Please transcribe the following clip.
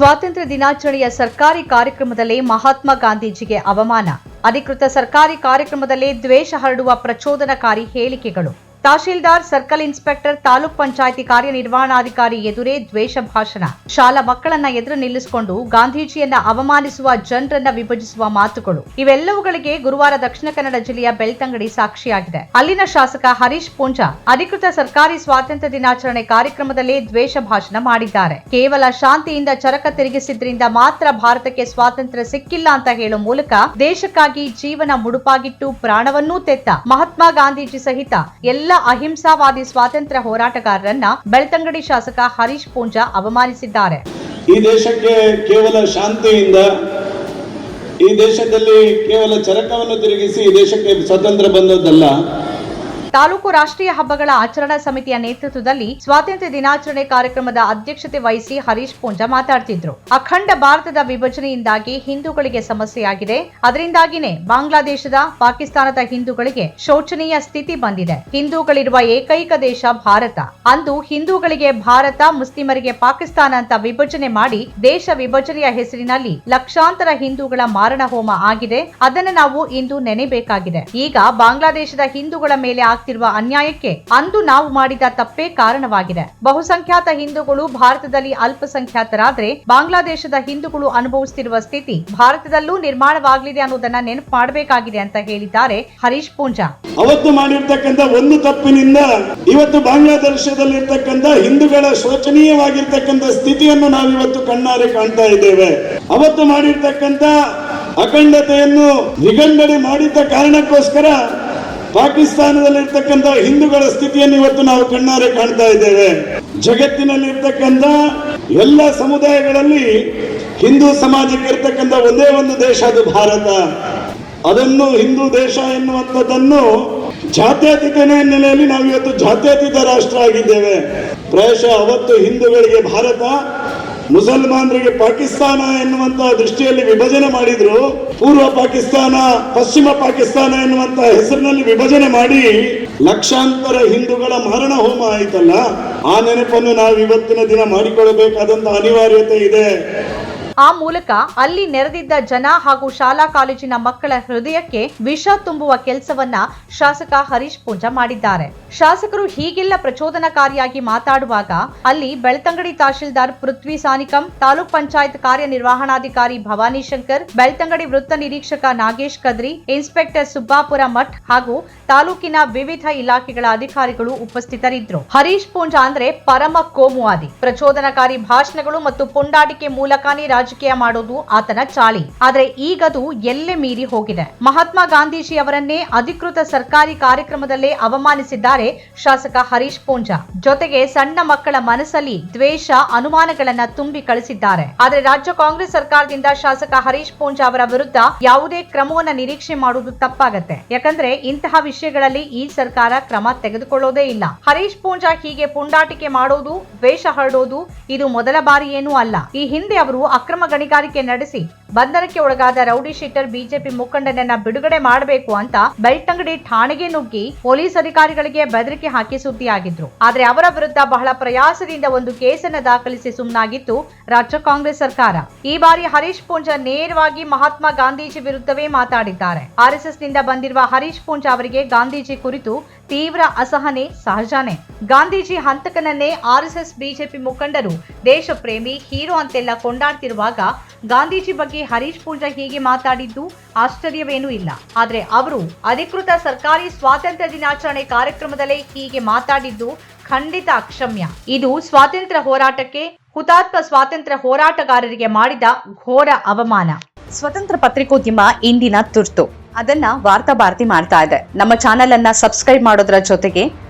ಸ್ವಾತಂತ್ರ್ಯ ದಿನಾಚರಣೆಯ ಸರ್ಕಾರಿ ಕಾರ್ಯಕ್ರಮದಲ್ಲಿ ಮಹಾತ್ಮ ಗಾಂಧೀಜಿಗೆ ಅವಮಾನ. ಅಧಿಕೃತ ಸರ್ಕಾರಿ ಕಾರ್ಯಕ್ರಮದಲ್ಲಿ ದ್ವೇಷ ಹರಡುವ ಪ್ರಚೋದನಕಾರಿ ಹೇಳಿಕೆಗಳು. ತಹಶೀಲ್ದಾರ್, ಸರ್ಕಲ್ ಇನ್ಸ್ಪೆಕ್ಟರ್, ತಾಲೂಕ್ ಪಂಚಾಯಿತಿ ಕಾರ್ಯನಿರ್ವಹಣಾಧಿಕಾರಿ ಎದುರೇ ದ್ವೇಷ ಭಾಷಣ. ಶಾಲಾ ಮಕ್ಕಳನ್ನ ಎದುರು ನಿಲ್ಲಿಸಿಕೊಂಡು ಗಾಂಧೀಜಿಯನ್ನ ಅವಮಾನಿಸುವ ಜನರನ್ನ ವಿಭಜಿಸುವ ಮಾತುಗಳು. ಇವೆಲ್ಲವುಗಳಿಗೆ ಗುರುವಾರ ದಕ್ಷಿಣ ಕನ್ನಡ ಜಿಲ್ಲೆಯ ಬೆಳ್ತಂಗಡಿ ಸಾಕ್ಷಿಯಾಗಿದೆ. ಅಲ್ಲಿನ ಶಾಸಕ ಹರೀಶ್ ಪೂಂಜಾ ಅಧಿಕೃತ ಸರ್ಕಾರಿ ಸ್ವಾತಂತ್ರ್ಯ ದಿನಾಚರಣೆ ಕಾರ್ಯಕ್ರಮದಲ್ಲಿ ದ್ವೇಷ ಭಾಷಣ ಮಾಡಿದ್ದಾರೆ. ಕೇವಲ ಶಾಂತಿಯಿಂದ ಚರಕ ತಿರುಗಿಸಿದ್ರಿಂದ ಮಾತ್ರ ಭಾರತಕ್ಕೆ ಸ್ವಾತಂತ್ರ್ಯ ಸಿಕ್ಕಿಲ್ಲ ಅಂತ ಹೇಳುವ ಮೂಲಕ ದೇಶಕ್ಕಾಗಿ ಜೀವನ ಮುಡುಪಾಗಿಟ್ಟು ಪ್ರಾಣವನ್ನೂ ತೆತ್ತ ಮಹಾತ್ಮ ಗಾಂಧೀಜಿ ಸಹಿತ ಎಲ್ಲ ಅಹಿಂಸಾವಾದಿ ಸ್ವಾತಂತ್ರ್ಯ ಹೋರಾಟಗಾರರನ್ನ ಬೆಳ್ತಂಗಡಿ ಶಾಸಕ ಹರೀಶ್ ಪೂಂಜಾ ಅವಮಾನಿಸಿದ್ದಾರೆ. ಈ ದೇಶಕ್ಕೆ ಕೇವಲ ಶಾಂತಿಯಿಂದ, ಈ ದೇಶದಲ್ಲಿ ಕೇವಲ ಚರಕವನ್ನು ತಿರುಗಿಸಿ ಈ ದೇಶಕ್ಕೆ ಸ್ವಾತಂತ್ರ್ಯ ಬಂದದ್ದಲ್ಲ. ತಾಲೂಕು ರಾಷ್ಟ್ರೀಯ ಹಬ್ಬಗಳ ಆಚರಣಾ ಸಮಿತಿಯ ನೇತೃತ್ವದಲ್ಲಿ ಸ್ವಾತಂತ್ರ್ಯ ದಿನಾಚರಣೆ ಕಾರ್ಯಕ್ರಮದ ಅಧ್ಯಕ್ಷತೆ ವಹಿಸಿ ಹರೀಶ್ ಪೂಂಜಾ ಮಾತಾಡ್ತಿದ್ರು. ಅಖಂಡ ಭಾರತದ ವಿಭಜನೆಯಿಂದಾಗಿ ಹಿಂದೂಗಳಿಗೆ ಸಮಸ್ಯೆಯಾಗಿದೆ. ಅದರಿಂದಾಗಿನೇ ಬಾಂಗ್ಲಾದೇಶದ, ಪಾಕಿಸ್ತಾನದ ಹಿಂದೂಗಳಿಗೆ ಶೋಚನೀಯ ಸ್ಥಿತಿ ಬಂದಿದೆ. ಹಿಂದೂಗಳಿರುವ ಏಕೈಕ ದೇಶ ಭಾರತ. ಅಂದು ಹಿಂದೂಗಳಿಗೆ ಭಾರತ, ಮುಸ್ಲಿಮರಿಗೆ ಪಾಕಿಸ್ತಾನ ಅಂತ ವಿಭಜನೆ ಮಾಡಿ ದೇಶ ವಿಭಜನೆಯ ಹೆಸರಿನಲ್ಲಿ ಲಕ್ಷಾಂತರ ಹಿಂದೂಗಳ ಮಾರಣ ಹೋಮ ಆಗಿದೆ. ಅದನ್ನು ನಾವು ಇಂದು ನೆನೆಬೇಕಾಗಿದೆ. ಈಗ ಬಾಂಗ್ಲಾದೇಶದ ಹಿಂದೂಗಳ ಮೇಲೆ ಆಗ್ತಿರುವ ಅನ್ಯಾಯಕ್ಕೆ ಅಂದು ನಾವು ಮಾಡಿದ ತಪ್ಪೇ ಕಾರಣವಾಗಿದೆ. ಬಹುಸಂಖ್ಯಾತ ಹಿಂದೂಗಳು ಭಾರತದಲ್ಲಿ ಅಲ್ಪಸಂಖ್ಯಾತರಾದ್ರೆ ಬಾಂಗ್ಲಾದೇಶದ ಹಿಂದೂಗಳು ಅನುಭವಿಸುತ್ತಿರುವ ಸ್ಥಿತಿ ಭಾರತದಲ್ಲೂ ನಿರ್ಮಾಣವಾಗಲಿದೆ ಅನ್ನೋದನ್ನ ನೆನಪು ಮಾಡಬೇಕಾಗಿದೆ ಅಂತ ಹೇಳಿದ್ದಾರೆ ಹರೀಶ್ ಪೂಂಜಾ. ಅವತ್ತು ಮಾಡಿರ್ತಕ್ಕಂಥ ಒಂದು ತಪ್ಪಿನಿಂದ ಇವತ್ತು ಬಾಂಗ್ಲಾದೇಶದಲ್ಲಿರ್ತಕ್ಕಂಥ ಹಿಂದೂಗಳ ಶೋಚನೀಯವಾಗಿರ್ತಕ್ಕಂಥ ಸ್ಥಿತಿಯನ್ನು ನಾವು ಇವತ್ತು ಕಣ್ಣಾರೆ ಕಾಣ್ತಾ ಇದ್ದೇವೆ. ಅವತ್ತು ಮಾಡಿರ್ತಕ್ಕಂಥ ಅಖಂಡತೆಯನ್ನು ನಿಗಂಡನೆ ಮಾಡಿದ್ದ ಕಾರಣಕ್ಕೋಸ್ಕರ ಪಾಕಿಸ್ತಾನದಲ್ಲಿರ್ತಕ್ಕಂಥ ಹಿಂದೂಗಳ ಸ್ಥಿತಿಯನ್ನು ಇವತ್ತು ನಾವು ಕಣ್ಣಾರೆ ಕಾಣ್ತಾ ಇದ್ದೇವೆ. ಜಗತ್ತಿನಲ್ಲಿರ್ತಕ್ಕಂಥ ಎಲ್ಲ ಸಮುದಾಯಗಳಲ್ಲಿ ಹಿಂದೂ ಸಮಾಜಕ್ಕೆ ಇರ್ತಕ್ಕಂಥ ಒಂದೇ ಒಂದು ದೇಶ ಅದು ಭಾರತ. ಅದನ್ನು ಹಿಂದೂ ದೇಶ ಎನ್ನುವಂಥದ್ದನ್ನು ಜಾತ್ಯತೀತ ಹಿನ್ನೆಲೆಯಲ್ಲಿ ನಾವು ಇವತ್ತು ಜಾತ್ಯತೀತ ರಾಷ್ಟ್ರ ಆಗಿದ್ದೇವೆ. ಪ್ರಾಯಶಃ ಅವತ್ತು ಹಿಂದೂಗಳಿಗೆ ಭಾರತ ಮುಸಲ್ಮಾನರಿಗೆ ಪಾಕಿಸ್ತಾನ ಎನ್ನುವಂತಹ ದೃಷ್ಟಿಯಲ್ಲಿ ವಿಭಜನೆ ಮಾಡಿದ್ರು, ಪೂರ್ವ ಪಾಕಿಸ್ತಾನ, ಪಶ್ಚಿಮ ಪಾಕಿಸ್ತಾನ ಎನ್ನುವಂತಹ ಹೆಸರಿನಲ್ಲಿ ವಿಭಜನೆ ಮಾಡಿ ಲಕ್ಷಾಂತರ ಹಿಂದೂಗಳ ಮರಣ ಹೋಮ ಆಯ್ತಲ್ಲ? ಆ ನೆನಪನ್ನು ನಾವು ಇವತ್ತಿನ ದಿನ ಮಾಡಿಕೊಳ್ಳಬೇಕಾದಂತಹ ಅನಿವಾರ್ಯತೆ ಇದೆ. ಆ ಮೂಲಕ ಅಲ್ಲಿ ನೆರೆದಿದ್ದ ಜನ ಹಾಗೂ ಶಾಲಾ ಕಾಲೇಜಿನ ಮಕ್ಕಳ ಹೃದಯಕ್ಕೆ ವಿಷ ತುಂಬುವ ಕೆಲಸವನ್ನ ಶಾಸಕ ಹರೀಶ್ ಪೂಂಜಾ ಮಾಡಿದ್ದಾರೆ. ಶಾಸಕರು ಹೀಗೆಲ್ಲ ಪ್ರಚೋದನಕಾರಿಯಾಗಿ ಮಾತಾಡುವಾಗ ಅಲ್ಲಿ ಬೆಳ್ತಂಗಡಿ ತಹಶೀಲ್ದಾರ್ ಪೃಥ್ವಿ ಸಾನಿಕಂ, ತಾಲೂಕ್ ಪಂಚಾಯತ್ ಕಾರ್ಯನಿರ್ವಹಣಾಧಿಕಾರಿ ಭವಾನಿ ಶಂಕರ್, ಬೆಳ್ತಂಗಡಿ ವೃತ್ತ ನಿರೀಕ್ಷಕ ನಾಗೇಶ್ ಕದ್ರಿ, ಇನ್ಸ್ಪೆಕ್ಟರ್ ಸುಬ್ಬಾಪುರ ಮಠ್ ಹಾಗೂ ತಾಲೂಕಿನ ವಿವಿಧ ಇಲಾಖೆಗಳ ಅಧಿಕಾರಿಗಳು ಉಪಸ್ಥಿತರಿದ್ದರು. ಹರೀಶ್ ಪೂಂಜಾ ಅಂದ್ರೆ ಪರಮ ಕೋಮುವಾದಿ. ಪ್ರಚೋದನಕಾರಿ ಭಾಷಣಗಳು ಮತ್ತು ಪುಂಡಾಟಿಕೆ ಮೂಲಕನೇ ರಾಜಕೀಯ ಮಾಡೋದು ಆತನ ಚಾಳಿ ಆದ್ರೆ ಈಗದು ಎಲ್ಲೆ ಮೀರಿ ಹೋಗಿದೆ. ಮಹಾತ್ಮ ಗಾಂಧೀಜಿ ಅವರನ್ನೇ ಅಧಿಕೃತ ಸರ್ಕಾರಿ ಕಾರ್ಯಕ್ರಮದಲ್ಲೇ ಅವಮಾನಿಸಿದ್ದಾರೆ ಶಾಸಕ ಹರೀಶ್ ಪೂಂಜಾ. ಜೊತೆಗೆ ಸಣ್ಣ ಮಕ್ಕಳ ಮನಸ್ಸಲ್ಲಿ ದ್ವೇಷ, ಅನುಮಾನಗಳನ್ನ ತುಂಬಿ ಕಳಿಸಿದ್ದಾರೆ. ಆದ್ರೆ ರಾಜ್ಯ ಕಾಂಗ್ರೆಸ್ ಸರ್ಕಾರದಿಂದ ಶಾಸಕ ಹರೀಶ್ ಪೂಂಜಾ ಅವರ ವಿರುದ್ಧ ಯಾವುದೇ ಕ್ರಮವನ್ನ ನಿರೀಕ್ಷೆ ಮಾಡುವುದು ತಪ್ಪಾಗತ್ತೆ. ಯಾಕಂದ್ರೆ ಇಂತಹ ವಿಷಯಗಳಲ್ಲಿ ಈ ಸರ್ಕಾರ ಕ್ರಮ ತೆಗೆದುಕೊಳ್ಳೋದೇ ಇಲ್ಲ. ಹರೀಶ್ ಪೂಂಜಾ ಹೀಗೆ ಪುಂಡಾಟಿಕೆ ಮಾಡೋದು, ದ್ವೇಷ ಹರಡೋದು ಇದು ಮೊದಲ ಬಾರಿ ಏನೂ ಅಲ್ಲ. ಈ ಹಿಂದೆ ಅವರು ಗಣಿಗಾರಿಕೆ ನಡೆಸಿ ಬಂಧನಕ್ಕೆ ಒಳಗಾದ ರೌಡಿ ಶೀಟರ್ ಬಿಜೆಪಿ ಮುಖಂಡನನ್ನ ಬಿಡುಗಡೆ ಮಾಡಬೇಕು ಅಂತ ಬೆಳ್ತಂಗಡಿ ಠಾಣೆಗೆ ನುಗ್ಗಿ ಪೊಲೀಸ್ ಅಧಿಕಾರಿಗಳಿಗೆ ಬೆದರಿಕೆ ಹಾಕಿ ಸುದ್ದಿಯಾಗಿದ್ರು. ಆದ್ರೆ ಅವರ ವಿರುದ್ಧ ಬಹಳ ಪ್ರಯಾಸದಿಂದ ಒಂದು ಕೇಸನ್ನ ದಾಖಲಿಸಿ ಸುಮ್ಮನಾಗಿತ್ತು ರಾಜ್ಯ ಕಾಂಗ್ರೆಸ್ ಸರ್ಕಾರ. ಈ ಬಾರಿ ಹರೀಶ್ ಪೂಂಜ ನೇರವಾಗಿ ಮಹಾತ್ಮ ಗಾಂಧೀಜಿ ವಿರುದ್ಧವೇ ಮಾತಾಡಿದ್ದಾರೆ. ಆರ್ಎಸ್ಎಸ್ನಿಂದ ಬಂದಿರುವ ಹರೀಶ್ ಪೂಂಜಾ ಅವರಿಗೆ ಗಾಂಧೀಜಿ ಕುರಿತು ತೀವ್ರ ಅಸಹನೆ ಸಹಜಾನೆ. ಗಾಂಧೀಜಿ ಹಂತಕನನ್ನೇ ಆರ್ಎಸ್ಎಸ್ ಬಿಜೆಪಿ ಮುಖಂಡರು ದೇಶ ಪ್ರೇಮಿ ಹೀರೋ ಅಂತೆಲ್ಲ ಕೊಂಡಾಡ್ತಿರುವಾಗ ಗಾಂಧೀಜಿ ಬಗ್ಗೆ ಹರೀಶ್ ಪೂಂಜಾ ಹೀಗೆ ಮಾತಾಡಿದ್ದು ಆಶ್ಚರ್ಯವೇನೂ ಇಲ್ಲ. ಆದರೆ ಅವರು ಅಧಿಕೃತ ಸರ್ಕಾರಿ ಸ್ವಾತಂತ್ರ್ಯ ದಿನಾಚರಣೆ ಕಾರ್ಯಕ್ರಮದಲ್ಲೇ ಹೀಗೆ ಮಾತಾಡಿದ್ದು ಖಂಡಿತ ಅಕ್ಷಮ್ಯ. ಇದು ಸ್ವಾತಂತ್ರ್ಯ ಹೋರಾಟಕ್ಕೆ, ಹುತಾತ್ಮ ಸ್ವಾತಂತ್ರ್ಯ ಹೋರಾಟಗಾರರಿಗೆ ಮಾಡಿದ ಘೋರ ಅವಮಾನ. ಸ್ವತಂತ್ರ ಪತ್ರಿಕೋದ್ಯಮ ಇಂದಿನ ತುರ್ತು. ಅದನ್ನ ವಾರ್ತಾ ಭಾರತಿ ಮಾಡ್ತಾ ಇದೆ. ನಮ್ಮ ಚಾನೆಲ್ ಅನ್ನ ಸಬ್ಸ್ಕ್ರೈಬ್ ಮಾಡೋದ್ರ ಜೊತೆಗೆ